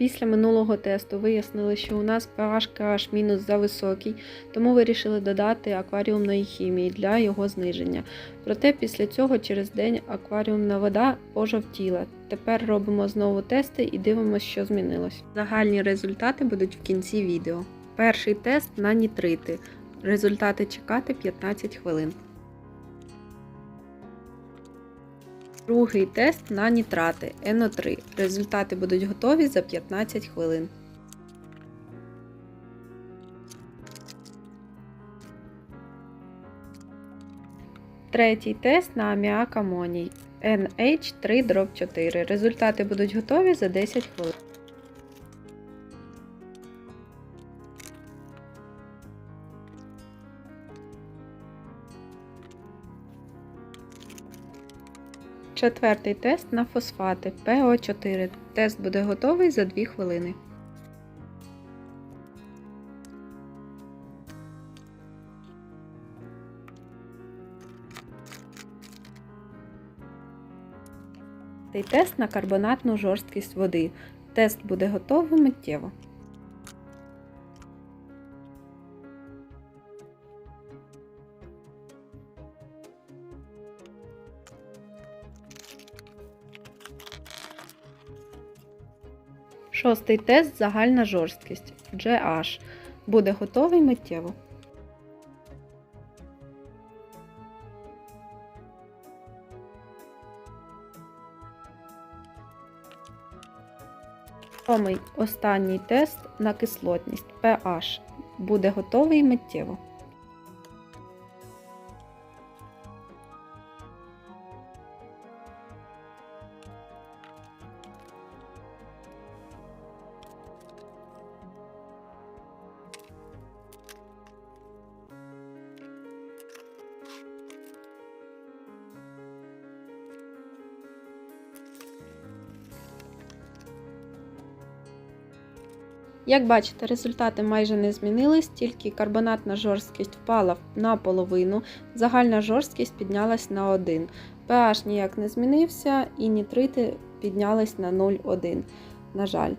Після минулого тесту вияснили, що у нас pH KH мінус зависокий, тому вирішили додати акваріумної хімії для його зниження. Проте після цього через день акваріумна вода пожовтіла. Тепер робимо знову тести і дивимося, що змінилось. Загальні результати будуть в кінці відео. Перший тест на нітрити. Результати чекати 15 хвилин. Другий тест на нітрати НО3. Результати будуть готові за 15 хвилин. Третій тест на аміак амоній nh 3 4 Результати будуть готові за 10 хвилин. Четвертий тест на фосфати ПО4. Тест буде готовий за 2 хвилини. Цей тест на карбонатну жорсткість води. Тест буде готовий миттєво. Шостий тест загальна жорсткість GH. Буде готовий миттєво. Сьомий останній тест на кислотність pH. Буде готовий миттєво. Як бачите, результати майже не змінились, тільки карбонатна жорсткість впала на половину, загальна жорсткість піднялась на 1. pH ніяк не змінився і нітрити піднялись на 0,1. На жаль,